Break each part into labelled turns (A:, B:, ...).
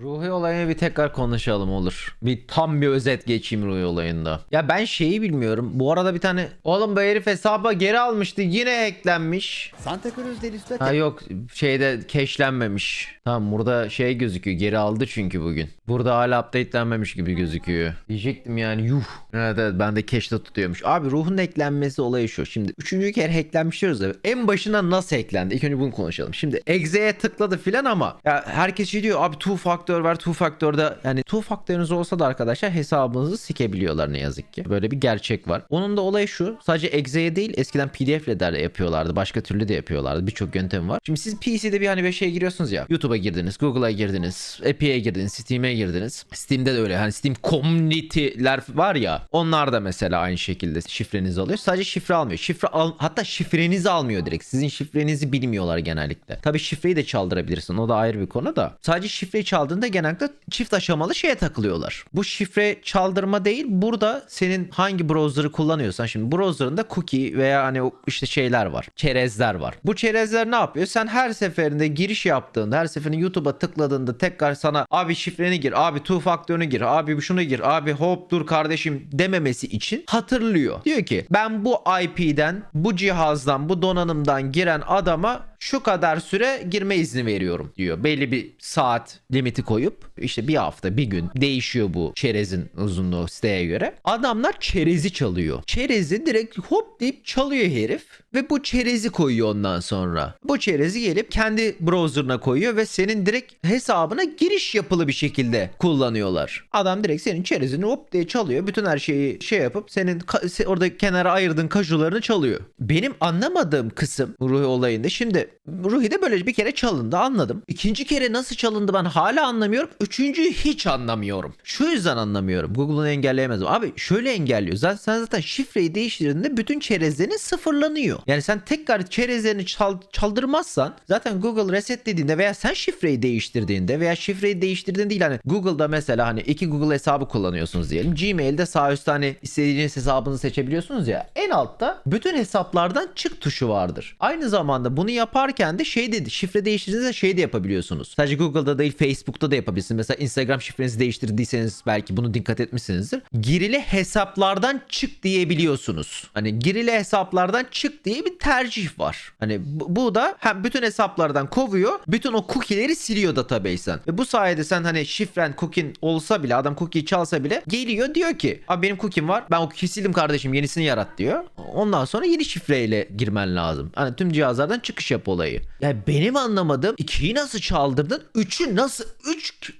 A: Ruhi olayını bir tekrar konuşalım olur. Bir tam bir özet geçeyim Ruhi olayında. Ya ben şeyi bilmiyorum. Bu arada bir tane oğlum bu herif hesaba geri almıştı. Yine hacklenmiş.
B: Santa Cruz del Üstad
A: Ha yok şeyde keşlenmemiş. Tamam burada şey gözüküyor. Geri aldı çünkü bugün. Burada hala updatelenmemiş gibi gözüküyor. Diyecektim yani yuh. Evet evet ben de keşte tutuyormuş. Abi ruhun hacklenmesi olayı şu. Şimdi üçüncü kere hacklenmiş diyoruz. En başına nasıl hacklendi? İlk önce bunu konuşalım. Şimdi exe'ye tıkladı filan ama ya herkes şey diyor abi two factor var two factor'da yani two faktörünüz olsa da arkadaşlar hesabınızı sikebiliyorlar ne yazık ki. Böyle bir gerçek var. Onun da olayı şu. Sadece exe'ye değil eskiden pdf ile de yapıyorlardı. Başka türlü de yapıyorlardı. Birçok yöntem var. Şimdi siz PC'de bir hani bir şeye giriyorsunuz ya. YouTube'a girdiniz, Google'a girdiniz, Epic'e girdiniz, Steam'e girdiniz. Steam'de de öyle. Hani Steam community'ler var ya. Onlar da mesela aynı şekilde şifrenizi alıyor. Sadece şifre almıyor. Şifre al hatta şifrenizi almıyor direkt. Sizin şifrenizi bilmiyorlar genellikle. Tabii şifreyi de çaldırabilirsin. O da ayrı bir konu da. Sadece şifreyi çaldığında genellikle çift aşamalı şeye takılıyorlar. Bu şifre çaldırma değil. Burada senin hangi browser'ı kullanıyorsan şimdi browser'ında cookie veya hani işte şeyler var. Çerezler var. Bu çerezler ne yapıyor? Sen her seferinde giriş yaptığında, her seferinde YouTube'a tıkladığında tekrar sana abi şifreni gir, abi two faktörünü gir, abi şunu gir, abi hop dur kardeşim dememesi için hatırlıyor. Diyor ki ben bu IP'den, bu cihazdan, bu donanımdan giren adama şu kadar süre girme izni veriyorum diyor. Belli bir saat limiti koyup işte bir hafta bir gün değişiyor bu çerezin uzunluğu siteye göre. Adamlar çerezi çalıyor. Çerezi direkt hop deyip çalıyor herif ve bu çerezi koyuyor ondan sonra. Bu çerezi gelip kendi browser'ına koyuyor ve senin direkt hesabına giriş yapılı bir şekilde kullanıyorlar. Adam direkt senin çerezini hop diye çalıyor. Bütün her şeyi şey yapıp senin orada kenara ayırdığın kajularını çalıyor. Benim anlamadığım kısım Ruhi olayında şimdi Ruhi de böyle bir kere çalındı anladım. İkinci kere nasıl çalındı ben hala anlamıyorum. Üçüncüyü hiç anlamıyorum. Şu yüzden anlamıyorum. Google'unu engelleyemez. Abi şöyle engelliyor. Zaten sen zaten şifreyi değiştirdiğinde bütün çerezlerin sıfırlanıyor. Yani sen tekrar çerezlerini çal- çaldırmazsan zaten Google resetlediğinde veya sen şifreyi değiştirdiğinde veya şifreyi değiştirdiğinde değil hani Google'da mesela hani iki Google hesabı kullanıyorsunuz diyelim. Gmail'de sağ üstte hani istediğiniz hesabınızı seçebiliyorsunuz ya. En altta bütün hesaplardan çık tuşu vardır. Aynı zamanda bunu yaparken de şey dedi şifre değiştirdiğinizde şey de yapabiliyorsunuz. Sadece Google'da değil Facebook'ta da yapabilirsiniz. Mesela Instagram şifrenizi değiştirdiyseniz belki bunu dikkat etmişsinizdir. Girili hesaplardan çık diyebiliyorsunuz. Hani girili hesaplardan çık diye bir tercih var. Hani bu, bu da hem bütün hesaplardan kovuyor, bütün o cookie'leri siliyor database'den. Ve bu sayede sen hani şifren cookie'in olsa bile adam cookie'yi çalsa bile geliyor diyor ki abi benim cookie'm var. Ben o cookie'yi sildim kardeşim yenisini yarat diyor. Ondan sonra yeni şifreyle girmen lazım. Hani tüm cihazlardan çıkış yap olayı. Yani benim anlamadığım 2'yi nasıl çaldırdın? 3'ü nasıl 3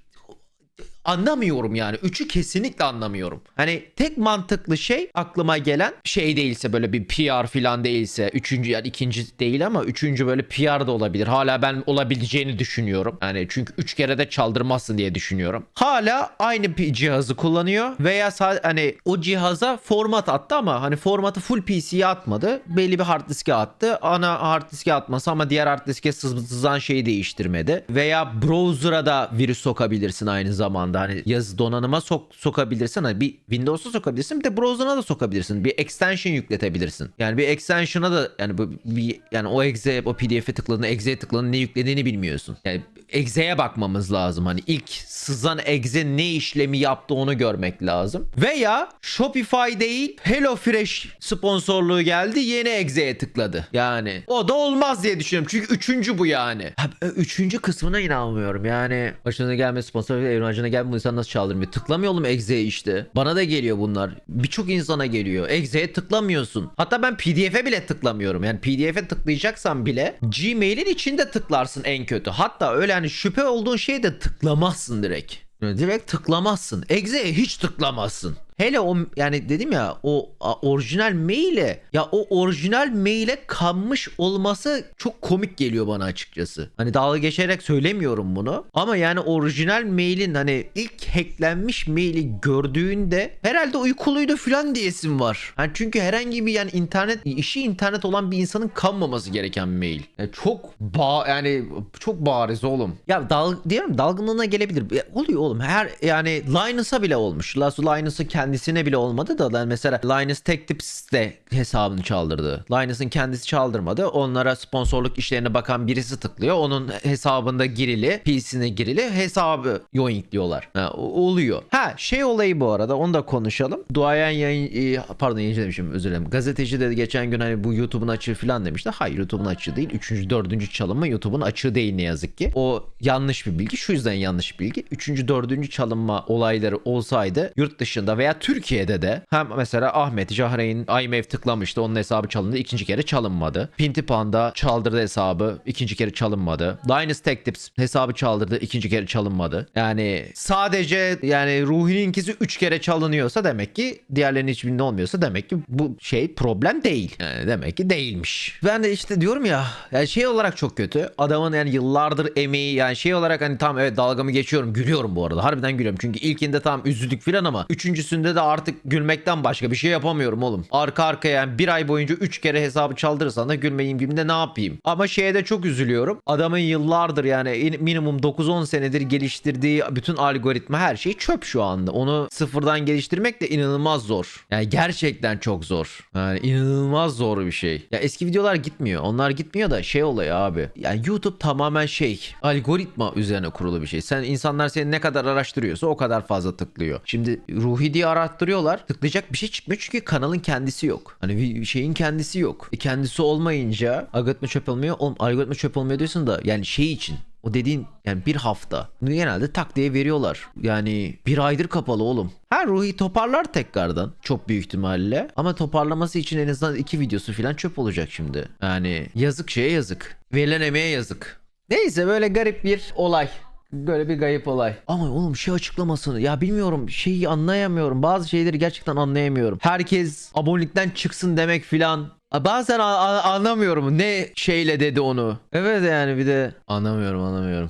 A: anlamıyorum yani. Üçü kesinlikle anlamıyorum. Hani tek mantıklı şey aklıma gelen şey değilse böyle bir PR falan değilse üçüncü yani ikinci değil ama üçüncü böyle PR da olabilir. Hala ben olabileceğini düşünüyorum. Yani çünkü üç kere de çaldırmazsın diye düşünüyorum. Hala aynı bir cihazı kullanıyor veya hani o cihaza format attı ama hani formatı full PC'ye atmadı. Belli bir hard diske attı. Ana hard diske atması ama diğer hard diske sız- sızan şeyi değiştirmedi. Veya browser'a da virüs sokabilirsin aynı zamanda. Hani yazı donanıma sok sokabilirsin. Hani bir Windows'a sokabilirsin bir de browser'ına da sokabilirsin. Bir extension yükletebilirsin. Yani bir extension'a da yani bu bir yani o exe o pdf'e tıkladığında exe'ye tıkladığında ne yüklediğini bilmiyorsun. Yani exe'ye bakmamız lazım. Hani ilk sızan exe ne işlemi yaptı onu görmek lazım. Veya Shopify değil HelloFresh sponsorluğu geldi yeni exe'ye tıkladı. Yani o da olmaz diye düşünüyorum. Çünkü üçüncü bu yani. Ha, üçüncü kısmına inanmıyorum. Yani başına gelme sponsor ve evren acına gelme bu insan nasıl çaldırmıyor? Tıklamıyor oğlum exe'ye işte. Bana da geliyor bunlar. Birçok insana geliyor. Exe'ye tıklamıyorsun. Hatta ben pdf'e bile tıklamıyorum. Yani pdf'e tıklayacaksan bile Gmail'in içinde tıklarsın en kötü. Hatta öyle hani şüphe olduğun şeye de tıklamazsın direkt. Direkt tıklamazsın. Exe'ye hiç tıklamazsın. Hele o yani dedim ya o orijinal maile ya o orijinal maile kanmış olması çok komik geliyor bana açıkçası. Hani dalga geçerek söylemiyorum bunu ama yani orijinal mailin hani ilk hacklenmiş maili gördüğünde herhalde uykuluydu falan diyesim var. Hani çünkü herhangi bir yani internet işi internet olan bir insanın kanmaması gereken mail. Yani çok ba yani çok bariz oğlum. Ya dal diyorum dalgınlığına gelebilir. Ya oluyor oğlum. Her yani Linus'a bile olmuş. Lasu Linus'u kendi kendisine bile olmadı da lan mesela Linus Tech Tips de hesabını çaldırdı. Linus'ın kendisi çaldırmadı. Onlara sponsorluk işlerine bakan birisi tıklıyor. Onun hesabında girili, PC'sine girili hesabı yoinkliyorlar. Ha, oluyor. Ha şey olayı bu arada onu da konuşalım. Duayen yayın e, pardon yayıncı demişim özür dilerim. Gazeteci de geçen gün hani bu YouTube'un açığı falan demişti. Hayır YouTube'un açığı değil. Üçüncü, dördüncü çalınma YouTube'un açığı değil ne yazık ki. O yanlış bir bilgi. Şu yüzden yanlış bilgi. Üçüncü, dördüncü çalınma olayları olsaydı yurt dışında veya Türkiye'de de hem mesela Ahmet Jahreyn IMF tıklamıştı. Onun hesabı çalındı. ikinci kere çalınmadı. Pinti Panda çaldırdı hesabı. ikinci kere çalınmadı. Linus Tech Tips hesabı çaldırdı. ikinci kere çalınmadı. Yani sadece yani Ruhi'ninkisi 3 kere çalınıyorsa demek ki diğerlerinin hiçbirinde olmuyorsa demek ki bu şey problem değil. Yani demek ki değilmiş. Ben de işte diyorum ya yani şey olarak çok kötü. Adamın yani yıllardır emeği yani şey olarak hani tam evet dalgamı geçiyorum. Gülüyorum bu arada. Harbiden gülüyorum. Çünkü ilkinde tam üzüldük filan ama üçüncüsünde de artık gülmekten başka bir şey yapamıyorum oğlum. Arka arkaya yani bir ay boyunca 3 kere hesabı çaldırırsan da gülmeyeyim gibi de ne yapayım. Ama şeye de çok üzülüyorum. Adamın yıllardır yani in- minimum 9-10 senedir geliştirdiği bütün algoritma her şey çöp şu anda. Onu sıfırdan geliştirmek de inanılmaz zor. Yani gerçekten çok zor. Yani inanılmaz zor bir şey. Ya eski videolar gitmiyor. Onlar gitmiyor da şey oluyor abi. Yani YouTube tamamen şey algoritma üzerine kurulu bir şey. Sen insanlar seni ne kadar araştırıyorsa o kadar fazla tıklıyor. Şimdi Ruhi diye arattırıyorlar. Tıklayacak bir şey çıkmıyor çünkü kanalın kendisi yok. Hani bir şeyin kendisi yok. E kendisi olmayınca algoritma çöp olmuyor. Oğlum algoritma çöp olmuyor diyorsun da yani şey için o dediğin yani bir hafta. Bunu genelde tak diye veriyorlar. Yani bir aydır kapalı oğlum. Ha Ruhi toparlar tekrardan. Çok büyük ihtimalle. Ama toparlaması için en azından iki videosu falan çöp olacak şimdi. Yani yazık şeye yazık. Verilen emeğe yazık. Neyse böyle garip bir olay. Böyle bir gayip olay. Ama oğlum şey açıklamasını ya bilmiyorum şeyi anlayamıyorum. Bazı şeyleri gerçekten anlayamıyorum. Herkes abonelikten çıksın demek filan. Bazen anlamıyorum ne şeyle dedi onu. Evet yani bir de anlamıyorum anlamıyorum.